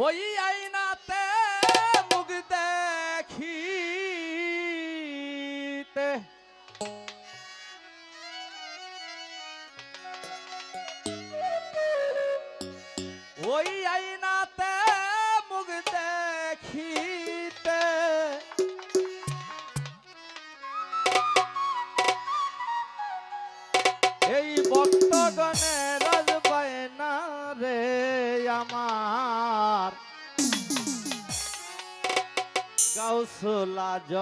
ওই আইনাতে মুখ দে গাউসলা জ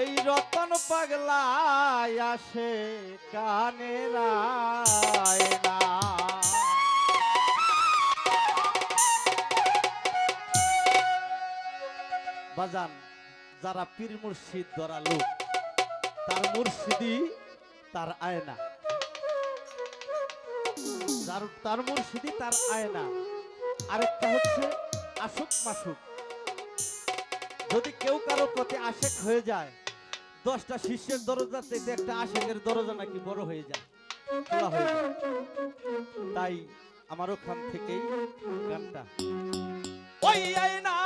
এই রতন পাগলা আসে কানে না। বাজান, যারা পীর মুর্শিদ ধরা লোক, তার মুর্শিদি, তার আয়না। তার মুর্শিদি, তার আয়না। আরেকটা হচ্ছে আসুক মাসুক যদি কেউ কারও প্রতি আশেক হয়ে যায়, দশটা শিষ্যের দরজা থেকে একটা আশেকের দরজা নাকি বড় হয়ে যায় তাই আমার ওখান থেকেই গানটা। ওই না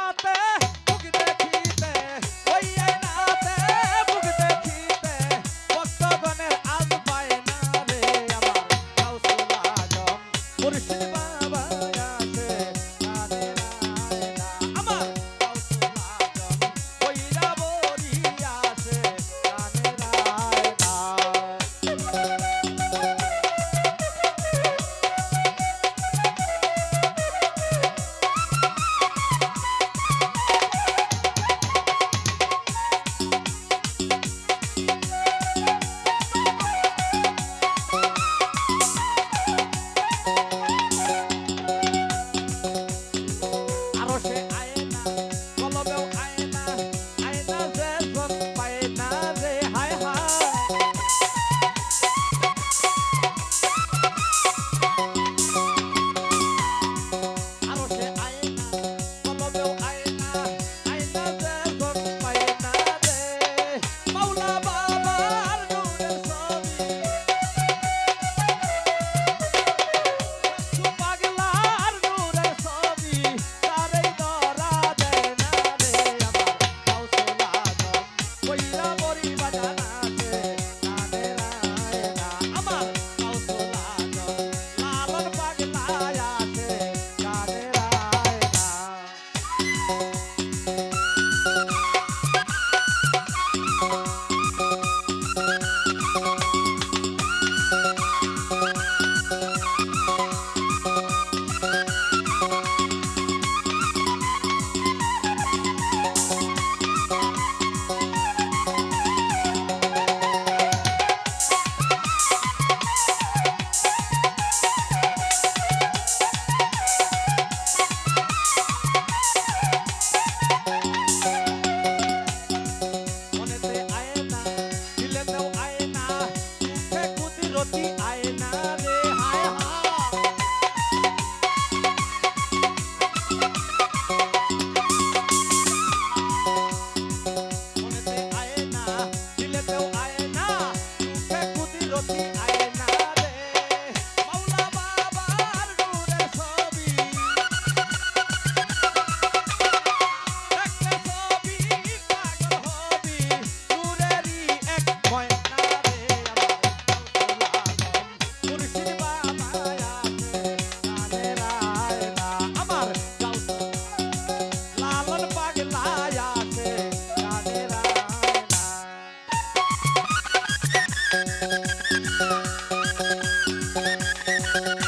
you